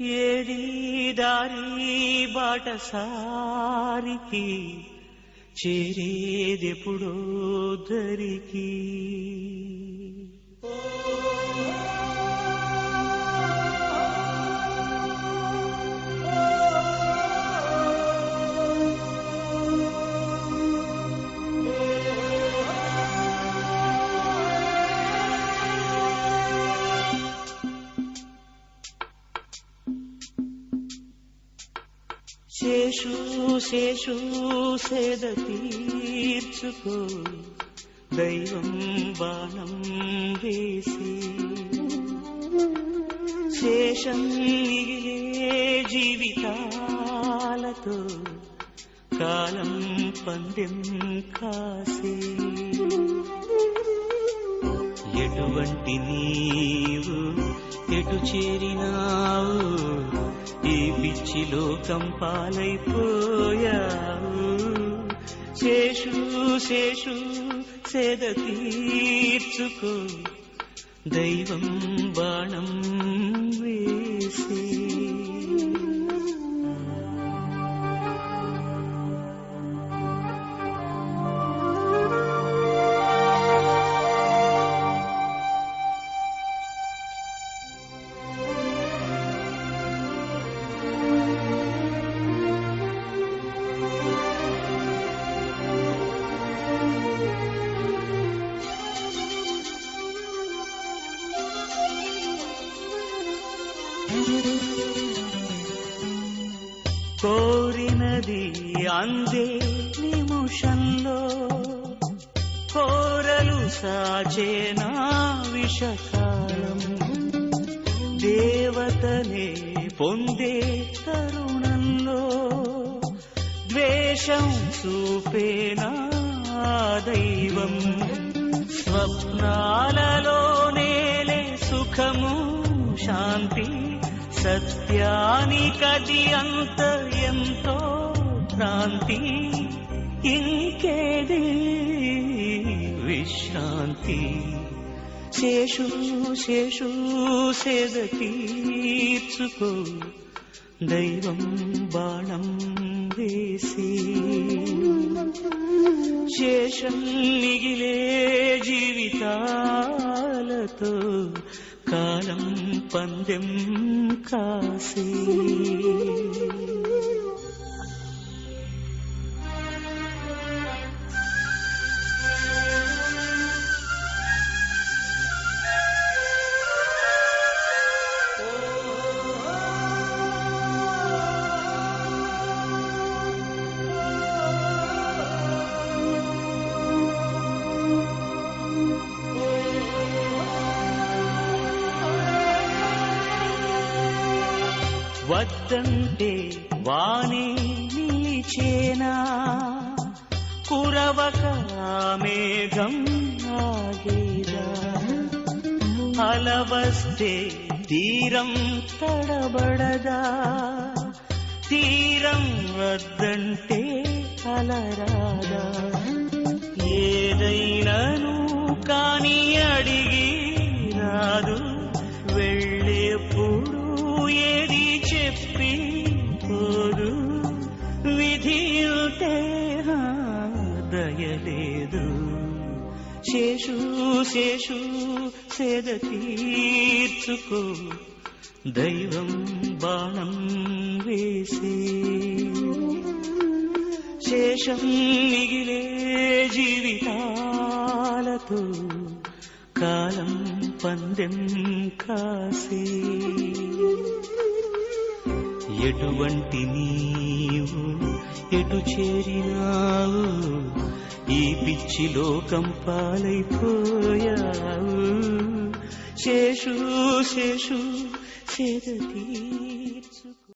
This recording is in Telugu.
ఏడి దారి బాటసారికి చేరేదెప్పుడో దరికి. శేషు శేషు సేద తీర్చుకో దైవం బాణం వేసి. శేషం మిగిలే జీవితాలతో కాలం పందెం కాసి. ఎటువంటి నీవు ఎటు చేరినావు? ఈ పిచ్చి లోకం కంపాలైపోయావు శేషు శేషు సేద తీర్చుకో. దైవం బాణం వేసే కోరినది అందే నిముషంలో. కోరలు సాచేనా విషకాలం. దేవతనే పొందే తరుణంలో ద్వేషం చూపేనా దైవం. స్వప్నాలలో సత్యానికది అంత ఎంతో క్రాంతి ఇంకేది విశ్రాంతి? శేషు శేషు సేద తీర్చుకో. దైవం బాణం వేసి. శేషం మిగిలే జీవితాలతో కాలం పందెం కాసే వద్దంటే వానే నిలిచేనా? కురవక మేఘం ఆగేదా? అలవస్తే తీరం తడబడదా? తీరం వద్దంటే అలరాదా? ఏదైనాను కానీ అడిగి రాదు. విధి ఉంటే ఆ దయలేదు శేషు శేషు సేద తీర్చుకో. దైవం బాణం వేసే. శేషం మిగిలే జీవితాలతో కాలం పందెం కాసే. ఎటువంటి నీవు ఎటు చేరినావు? ఈ పిచ్చిలోకం పాలైపోయావు. శేషు శేషు సేదతీ